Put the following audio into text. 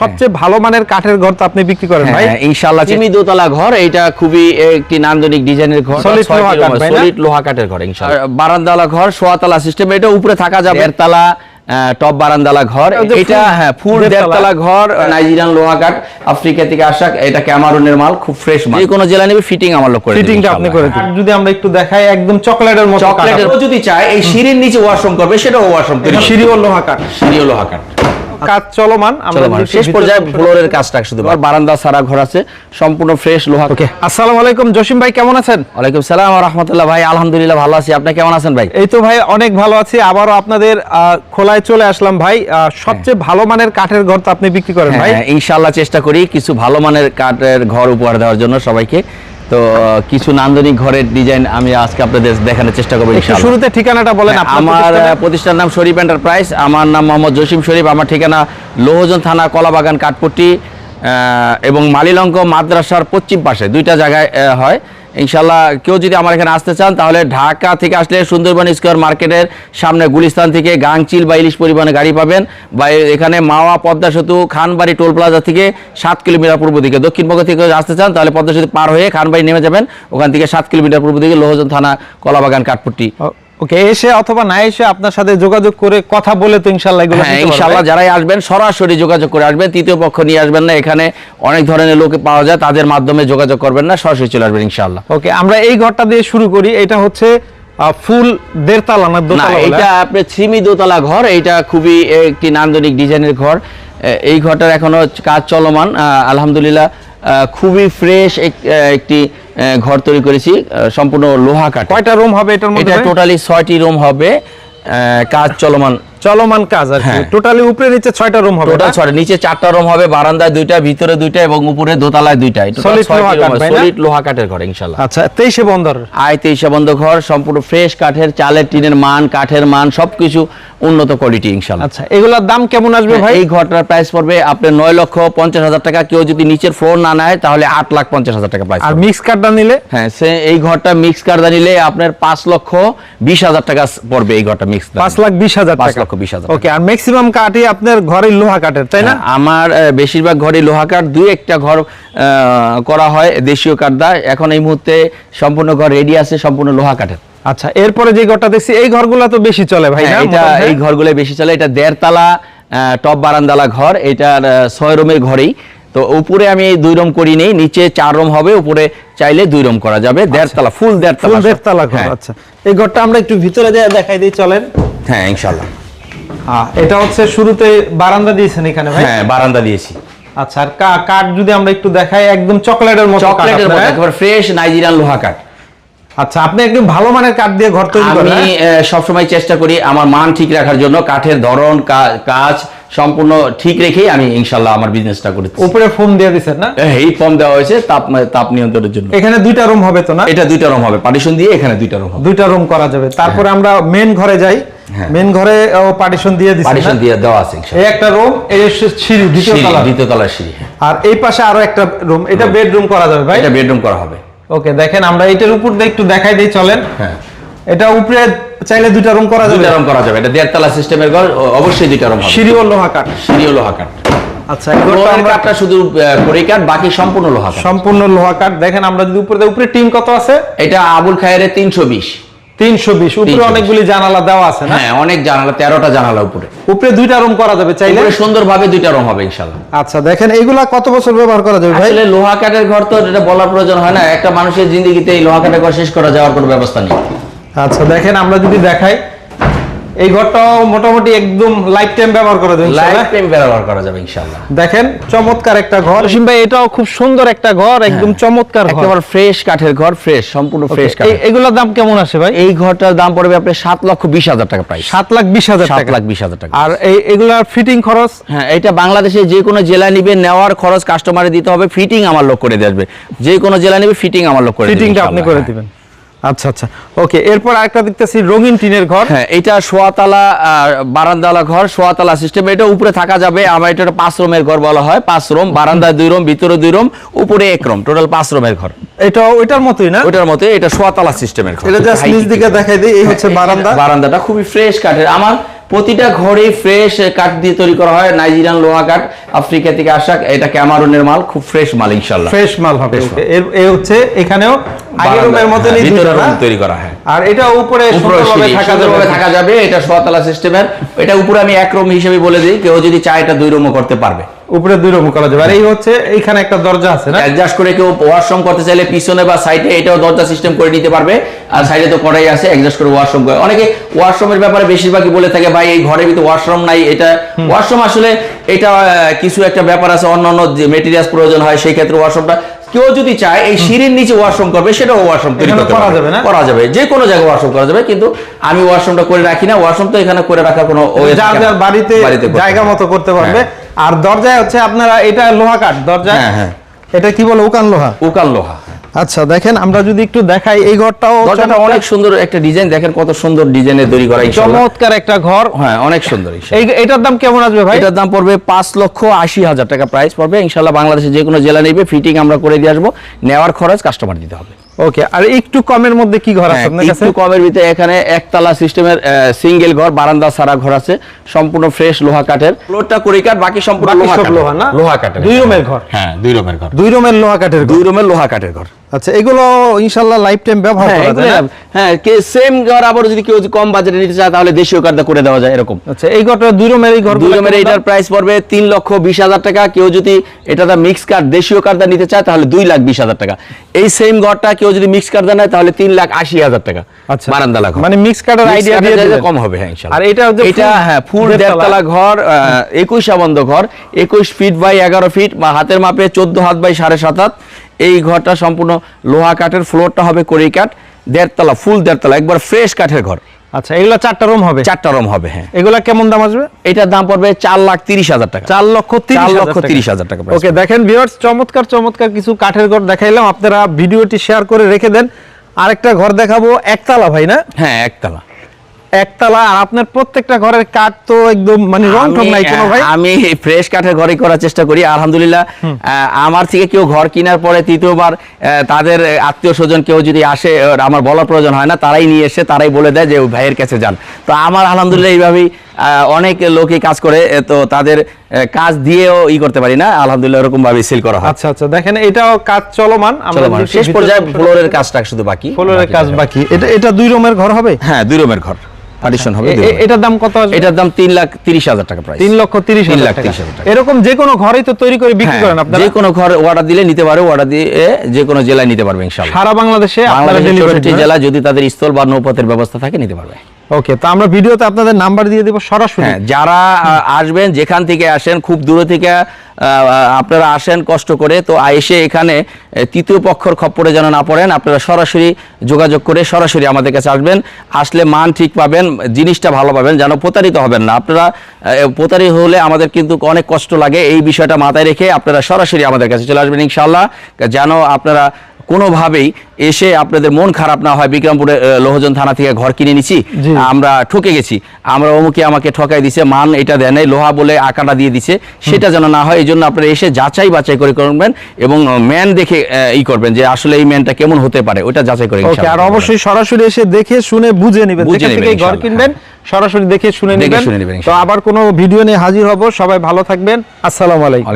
সবচেয়ে ভালো মানের কাঠের ঘর তো আপনি বিক্রি করেন ভাই। হ্যাঁ ইনশাআল্লাহ চিমি দোতলা ঘর এটা খুবই একটি নান্দনিক ডিজাইনের ঘর লোহা কাঠ, সলিড লোহা কাঠের ঘর ইনশাআল্লাহ। বারান্দালা ঘর সোয়াতলা সিস্টেম এটা উপরে থাকা যাবে। দেড়তলা টপ বারান্দালা ঘর এটা হ্যাঁ ফুল দেড়তলা। ঘর নাইজেরিয়ান লোহা কাঠ আফ্রিকা থেকে আসা এটা ক্যামারুনের মাল খুব ফ্রেশ মাল। যে কোনো জেলা নেবে ফিটিং আমার লোক করে দেবে ফিটিংটা আপনি করে। দিন। যদি আমরা একটু দেখাই একদম চকলেটের মতো চকলেটের কাঠ। যদি চায় এই সিঁড়ির নিচে ওয়াশরুম করবে সেটাও ওয়াশরুম এটা সিঁড়ি ও লোহা কাঠ। সিঁড়িও লোহা কাঠ। কাজ চলমান আমরা শেষ পর্যায়ে। ফ্লোরের কাজটা শুধু আর বারান্দা সারা ঘর আছে সম্পূর্ণ ফ্রেশ লোহা। ওকে। আসসালামু আলাইকুম জসিম ভাই কেমন আছেন? ওয়ালাইকুম সালাম রহমতুল্লাহ। ভাই আলহামদুলিল্লাহ ভালো আছি। আপনি কেমন আছেন ভাই? এই তো ভাই অনেক ভালো আছি। আবারও আপনাদের আহ, খোলায় চলে আসলাম ভাই। সবচেয়ে ভালো মানের কাঠের ঘর তো আপনি বিক্রি করেন ভাই। হ্যাঁ ইনশাল্লাহ চেষ্টা করি কিছু ভালো মানের কাঠের ঘর উপহার দেওয়ার জন্য সবাইকে। তো কিছু নান্দনিক ঘরের ডিজাইন আমি আজকে আপনাদের দেখানোর চেষ্টা করব শুরুতে ঠিকানাটা বলেন হ্যাঁ, আমার প্রতিষ্ঠানের। নাম শরীফ এন্টারপ্রাইজ আমার নাম মোহাম্মদ জসিম শরীফ আমার ঠিকানা লোহজন থানা কলাবাগান কাঠপট্টি এবং মালিলঙ্ক মাদ্রাসার পশ্চিম পাশে দুইটা জায়গায় হয় ইনশাল্লাহ কেউ যদি আমার এখানে আসতে চান, তাহলে ঢাকা থেকে আসলে সুন্দরবন স্কোয়ার মার্কেটের সামনে গুলিস্তান থেকে গাংচিল বা ইলিশ পরিবহনে গাড়ি পাবেন। বা এখানে মাওয়া, পদ্মা সেতু, খানবাড়ি টোল প্লাজা থেকে সাত কিলোমিটার পূর্ব দিকে। দক্ষিণবঙ্গ থেকে আসতে চান, তাহলে পদ্মা সেতু পার হয়ে খানবাড়ি নেমে যাবেন। ওখান থেকে সাত কিলোমিটার পূর্ব দিকে লোহজন থানা কলাবাগান কাঠপট্টি। ও- ওকে এসে অথবা না এসে আপনার সাথে যোগাযোগ করে কথা বলে তো ইনশাল্লাহ এগুলো হ্যাঁ ইনশাল্লাহ যারাই আসবেন সরাসরি যোগাযোগ করে আসবেন তৃতীয় পক্ষ নিয়ে আসবেন না এখানে অনেক ধরনের লোক পাওয়া যায় তাদের মাধ্যমে যোগাযোগ করবেন না সরাসরি চলে আসবেন ইনশাল্লাহ ওকে আমরা এই ঘরটা দিয়ে শুরু করি এটা হচ্ছে ফুল দেড়তলা না দোতলা? এটা আপনার ছিমি দোতলা ঘর এটা খুবই একটি নান্দনিক ডিজাইনের ঘর। এই ঘরটার এখনও কাজ চলমান আলহামদুলিল্লাহ আহ, খুবই ফ্রেশ একটি ঘর তৈরি করেছি সম্পূর্ণ লোহা কাঠ কয়টা রুম হবে এটার মধ্যে এটা টোটালি ছয়টি রুম হবে কাজ চলমান। চলমান কাজ আর কি। হ্যাঁ। টোটালি উপরে নিচে ছয়টা রুম হবে টোটাল না? ছয়টা। নিচে চারটা রুম হবে বারান্দায় দুইটা ভিতরে দুইটা এবং উপরে দোতলায় দুইটা? সলিড লোহা কাঠের ঘর ইনশাল্লাহ আচ্ছা তেইশে বন্দর। আয় তেইশে বন্ধ ঘর সম্পূর্ণ ফ্রেশ কাঠের চালের টিনের মান কাঠের মান সবকিছু উন্নত কোয়ালিটি ইনশাল্লাহ আচ্ছা এগুলোর দাম কেমন আসবে ভাই? এই ঘরটার প্রাইস পড়বে আপনার নয় লক্ষ পঞ্চাশ হাজার টাকা। কেউ যদি নিচের ফ্লোর না নেয় তাহলে আট লাখ পঞ্চাশ হাজার টাকা প্রাইস আর মিক্স কার্ডটা নিলে? হ্যাঁ সে এই ঘরটা মিক্স কার্ডা নিলে আপনার পাঁচ লক্ষ বিশ হাজার টাকা পড়বে এই ঘরটা মিক্স পাঁচ লাখ বিশ হাজার পাঁচ টাকা। লক্ষ বিশ হাজার ওকে আর ম্যাক্সিমাম কাঠই আপনার ঘরের লোহা কাঠের তাই না? হ্যাঁ, আমার বেশিরভাগ ঘরে লোহা কাঠ দুই একটা ঘর করা হয় দেশীয় কাঠ দা এখন এই মুহূর্তে সম্পূর্ণ ঘর রেডি আছে সম্পূর্ণ লোহা কাঠের আচ্ছা এরপরে যে ঘরটা দেখছি এই ঘরগুলো তো বেশি চলে ভাই না হ্যাঁ, এটা এই ঘরগুলো বেশি চলে। এটা দেড়তলা টপ বারান্দালা ঘর। এটার আহ, ছয় রুমের ঘরেই। তো উপরে আমি দুই রুম করি নেই নিচে চার রুম হবে উপরে চাইলে দুই রুম করা যাবে। দেড়তলা ফুল দেড়তলা ফুল দেড়তলা ঘর হ্যাঁ। আচ্ছা। এই ঘরটা আমরা একটু ভিতরে দিয়ে দেখাই দিই চলেন। হ্যাঁ ইনশাল্লাহ হ্যাঁ এটা হচ্ছে শুরুতে বারান্দা দিয়েছেন এখানে ভাই? হ্যাঁ বারান্দা দিয়েছি। আচ্ছা আর কা- কাঠ যদি আমরা একটু দেখাই একদম চকলেটের মতো চকলেটের মতো একবার ফ্রেশ নাইজেরিয়ান লোহা কাঠ। আচ্ছা আপনি একদম ভালো মানের কাঠ দিয়ে ঘর তৈরি করেন আমি হ্যাঁ? সবসময় চেষ্টা করি আমার মান ঠিক রাখার জন্য কাঠের ধরন কাজ সম্পূর্ণ ঠিক রেখেই আমি ইনশাল্লাহ আমার বিজনেসটা করি উপরে ফোম দিয়ে দিছেন না? এই ফর্ম দেওয়া হয়েছে তাপ তাপ নিয়ন্ত্রণের জন্য। এখানে দুইটা রুম হবে তো না? এটা দুইটা রুম হবে পার্টিশন দিয়ে এখানে দুইটা রুম হবে। দুইটা রুম করা যাবে। তারপরে আমরা মেন ঘরে যাই। হ্যাঁ। মেন ঘরে পার্টিশন দিয়ে দিচ্ছি পার্টিশন দিয়ে দেওয়া আছে। এই একটা রুম এই সিঁড়ি দ্বিতীয় তলা দ্বিতীয় তলার সিঁড়ি হ্যাঁ। আর এই পাশে আরও একটা রুম এটা বেডরুম করা যাবে ভাই? এটা বেডরুম করা হবে। ওকে দেখেন আমরা এটার উপর দিয়ে একটু দেখাই দিই চলেন। হ্যাঁ। এটা উপরে চাইলে দুইটা রুম করা যাবে। দুইটা রুম করা যাবে। এটা দেড়তলা সিস্টেমের ঘর অবশ্যই দুইটা রুম হবে। সিঁড়ি ও লোহা কাঠ। সিঁড়ি ও লোহা কাঠ। আচ্ছা কাঠটা শুধু করি কাঠ বাকি সম্পূর্ণ লোহা সম্পূর্ণ লোহা কাঠ। দেখেন আমরা যদি উপরে উপরে টিন কত আছে? এটা আবুল খায়ের তিনশো বিশ। তিনশো বিশ। উপরে অনেকগুলি জানালা দেওয়া আছে না? হ্যাঁ অনেক জানালা উপরে। উপরে দুইটা রুম করা যাবে চাইলে? উপরে সুন্দরভাবে দুইটা রুম হবে আচ্ছা দেখেন এইগুলা কত বছর ব্যবহার করা যাবে ভাই? আসলে লোহা কাঠের ঘর তো এটা বলার প্রয়োজন হয় না একটা মানুষের জিন্দগিতে এই লোহা কাঠের ঘর শেষ করা যাওয়ার কোনো ব্যবস্থা নেই। আচ্ছা দেখেন আমরা যদি দেখাই এই ঘরটাও মোটামুটি একদম লাইফ টাইম ব্যবহার করা যাবে লাইফ টাইম ব্যবহার করা যাবে ইনশাল্লাহ দেখেন চমৎকার একটা ঘর। জসিম ভাই এটাও খুব সুন্দর একটা ঘর একদম চমৎকার ঘর। একেবারে ফ্রেশ কাঠের ঘর ফ্রেশ সম্পূর্ণ ফ্রেশ কাঠ এগুলোর দাম কেমন আছে ভাই? এই ঘরটার দাম পড়বে আপনার সাত লক্ষ বিশ হাজার টাকা প্রাইস সাত লাখ বিশ হাজার সাত টাকা। লাখ বিশ হাজার টাকা আর এই এগুলার ফিটিং খরচ? হ্যাঁ এটা বাংলাদেশে যে কোনো জেলা নিবে নেওয়ার খরচ কাস্টমারে দিতে হবে ফিটিং আমার লোক করে দিয়ে আসবে। যে কোনো জেলা নিবে ফিটিং আমার লোক করে দেবে ফিটিংটা আপনি করে হ্যাঁ। দিবেন। আচ্ছা আচ্ছা। ওকে এরপর আরেকটা দেখতেছি রঙিন টিনের ঘর। হ্যাঁ এটা সোয়াতালা বারান্দালা ঘর সোয়াতালা সিস্টেম এটা উপরে থাকা যাবে আমার এটা পাঁচ রুমের ঘর বলা হয় পাঁচ রুম বারান্দায় দুই রুম ভিতরে দুই রুম উপরে এক রুম টোটাল পাঁচ রুমের ঘর। এটা ওইটার মতই না? ওটার মতই এটা সোয়াতালা সিস্টেমের ঘর। এটা জাস্ট নিচ দিকে দেখাই দিই এই হচ্ছে বারান্দা। বারান্দাটা খুবই ফ্রেশ কাঠের। আমার প্রতিটা ঘরে ফ্রেশ কাঠ দিয়ে তৈরি করা হয় নাইজেরিয়ান লোহা কাঠ আফ্রিকা থেকে আসা এটা ক্যামারুনের মাল খুব ফ্রেশ মাল ইনশাল্লাহ ফ্রেশ মাল হবে এর এ হচ্ছে এখানেও আগের রুমের মতো হ্যাঁ? তৈরি করা হয়। আর এটা উপরে সুন্দরভাবে থাকা যাবে। এটা সোয়াতলা সিস্টেমের এটা উপরে আমি এক রুম হিসেবে বলে দিই কেউ যদি চায় এটা দুই রুমও করতে পারবে। উপরে দুই রকম করা যাবে। আর এই হচ্ছে এইখানে একটা দরজা আছে না? অ্যাডজাস্ট করে কেউ ওয়াশরুম করতে চাইলে পিছনে বা সাইডে এটাও দরজা সিস্টেম করে নিতে পারবে। আর সাইডে তো করাই আছে অ্যাডজাস্ট করে ওয়াশরুম করে। অনেকে ওয়াশরুমের ব্যাপারে বেশিরভাগই বলে থাকে ভাই এই ঘরে ভিতরে ওয়াশরুম নাই এটা ওয়াশরুম আসলে এটা কিছু একটা ব্যাপার আছে অন্যান্য অন্য যে মেটেরিয়ালস প্রয়োজন হয় সেই ক্ষেত্রে ওয়াশরুমটা কেউ যদি চায় এই সিঁড়ির নিচে ওয়াশরুম করবে সেটাও ওয়াশরুম তৈরি করা যাবে না? করা যাবে যে কোনো জায়গায় ওয়াশরুম করা যাবে কিন্তু আমি ওয়াশরুমটা করে রাখি না ওয়াশরুম তো এখানে করে রাখার কোনো। বাড়িতে জায়গা মতো করতে পারবে হ্যাঁ। আর দরজায় হচ্ছে আপনারা এটা লোহা কাঠ দরজা হ্যাঁ, হ্যাঁ। এটা কি বলে উকান লোহা উকান লোহা আচ্ছা দেখেন আমরা যদি একটু দেখাই এই ঘরটাও দরজাটা অনেক সুন্দর একটা ডিজাইন দেখেন কত সুন্দর ডিজাইনে তৈরি করা চমৎকার একটা ঘর। হ্যাঁ অনেক সুন্দর এই এটার দাম কেমন আসবে ভাই? এটার দাম পড়বে পাঁচ লক্ষ আশি হাজার টাকা প্রাইস পড়বে। ইনশাল্লাহ বাংলাদেশে যে কোনো জেলা নেবে ফিটিং আমরা করে দিয়ে আসব। নেওয়ার খরচ কাস্টমার দিতে হবে। ওকে আর একটু কমের মধ্যে কি ঘর আছে হ্যাঁ, আপনার কাছে? একটু কমের ভিতরে এখানে একতলা সিস্টেমের সিঙ্গেল ঘর বারান্দা সারা ঘর আছে। সম্পূর্ণ ফ্রেশ লোহা কাঠের। ফ্লোরটা করি কাঠ বাকি সম্পূর্ণ লোহা সব লোহা না? লোহা কাঠের। দুই রুমের ঘর? হ্যাঁ দুই রুমের ঘর। দুই রুমের লোহা কাঠের দুই রুমের লোহা কাঠের ঘর। আচ্ছা এগুলো ইনশাআল্লাহ লাইফ টাইম ব্যবহার হ্যাঁ করা যায়? হ্যাঁ সেম ঘর আবার যদি কেউ কম বাজেটে নিতে চায় তাহলে দেশীয় করে দেওয়া যায় এরকম আচ্ছা এই ঘরটা দুই রুমের এই ঘর দুই রুমের এটার প্রাইস পড়বে তিন লক্ষ বিশ হাজার টাকা কেউ যদি এটা মিক্স কার্ড দেশীয় নিতে চায় তাহলে দুই লাখ বিশ হাজার টাকা এই সেম ঘরটা কেউ যদি মিক্স নেয় তাহলে তিন লাখ আশি হাজার টাকা আচ্ছা বারান্দা মানে মিক্স কার্ডের আইডিয়া দিয়ে দিলেন। কম হবে হ্যাঁ ইনশাআল্লাহ। আর এটা এটা হ্যাঁ ফুল দেড়তলা। ঘর একুশ আবন্ধ ঘর একুশ ফিট বাই এগারো ফিট বা হাতের মাপে চোদ্দ হাত বাই সাড়ে সাত হাত এই ঘরটা সম্পূর্ণ লোহা কাঠের ফ্লোরটা হবে কড়ি কাঠ দেড়তলা ফুল দেড়তলা একবার ফ্রেশ কাঠের ঘর। আচ্ছা এগুলো চারটা রুম হবে? চারটা রুম হবে হ্যাঁ। এগুলা কেমন দাম আসবে? এটার দাম পড়বে চার লাখ তিরিশ হাজার টাকা। চার লক্ষ তিরিশ চার লক্ষ তিরিশ হাজার টাকা ওকে দেখেন ভিউয়ার্স চমৎকার চমৎকার কিছু কাঠের ঘর দেখাইলাম। আপনারা ভিডিওটি শেয়ার করে রেখে দেন। আরেকটা ঘর দেখাবো একতলা ভাই না? হ্যাঁ একতলা। একতলা আর আপনার প্রত্যেকটা ঘরের কাঠ তো একদম মানে রং ঠং নাই কোনো ভাই? আমি ফ্রেশ কাঠের ঘরে করার চেষ্টা করি আলহামদুলিল্লাহ। আমার থেকে কেউ ঘর কেনার পরে তৃতীয়বার তাদের আত্মীয় স্বজন কেউ যদি আসে আমার বলার প্রয়োজন হয় না তারাই নিয়ে এসে তারাই বলে দেয় যে ভাইয়ের কাছে যান। তো আমার আলহামদুলিল্লাহ এইভাবেই অনেক লোকই কাজ করে তো তাদের কাজ দিয়েও ই করতে পারি না। আলহামদুলিল্লাহ এরকম ভাবে সেল করা হয়। আচ্ছা আচ্ছা দেখেন এটাও কাজ চলমান। আমরা মানে শেষ পর্যায়ে ফ্লোরের কাজটা শুধু বাকি ফ্লোরের কাজ বাকি। এটা এটা দুই রুমের ঘর হবে? হ্যাঁ দুই রুমের ঘর। পার্টিশন হবে রুমের। এটার দাম কত আসবে এটার দাম তিন লাখ তিরিশ হাজার টাকা প্রাইস লক্ষ হাজার টাকা। এরকম যে কোনো ঘরেই তো তৈরি করে বিক্রি করেন আপনারা? যে কোনো ঘর অর্ডার দিলে নিতে পারে অর্ডার দিয়ে যে কোনো জেলায় নিতে পারবে ইনশাআল্লাহ। সারা বাংলাদেশে আপনারা ডেলিভারি জেলা যদি তাদের স্থল বা নৌপথের ব্যবস্থা থাকে নিতে পারবে। ওকে, তো আমরা ভিডিওতে আপনাদের নাম্বার দিয়ে দেব সরাসরি। হ্যাঁ যারা আসবেন, যেখান থেকে আসেন, খুব দূরে থেকে আপনারা আসেন কষ্ট করে, তো এসে এখানে তৃতীয় পক্ষর খপ্পরে যেন না পড়েন, আপনারা সরাসরি যোগাযোগ করে সরাসরি আমাদের কাছে আসবেন। আসলে মান ঠিক পাবেন, জিনিসটা ভালো পাবেন, যেন প্রতারিত হবেন না। আপনারা প্রতারিত হলে আমাদের কিন্তু অনেক কষ্ট লাগে, এই বিষয়টা মাথায় রেখে আপনারা সরাসরি আমাদের কাছে চলে আসবেন ইনশাল্লাহ যেন আপনারা কোনোভাবেই এসে আপনাদের মন খারাপ না হয় বিক্রমপুরে লোহজন থানা থেকে ঘর কিনে নিছি। আমরা ঠকে গেছি। আমরা অমুকে আমাকে ঠকাই দিছে মান এটা দেয় নাই লোহা বলে আকাটা দিয়ে দিছে। সেটা যেন না হয় এই জন্য আপনারা এসে যাচাই বাছাই করে করবেন এবং ম্যান দেখে ই করবেন যে আসলে এই ম্যানটা কেমন হতে পারে ওটা যাচাই করে আর অবশ্যই সরাসরি এসে দেখে শুনে বুঝে নেবেন ঘর কিনবেন সরাসরি দেখে শুনে নেবেন। তো আবার কোনো ভিডিও নিয়ে হাজির হব সবাই ভালো থাকবেন আসসালামু আলাইকুম।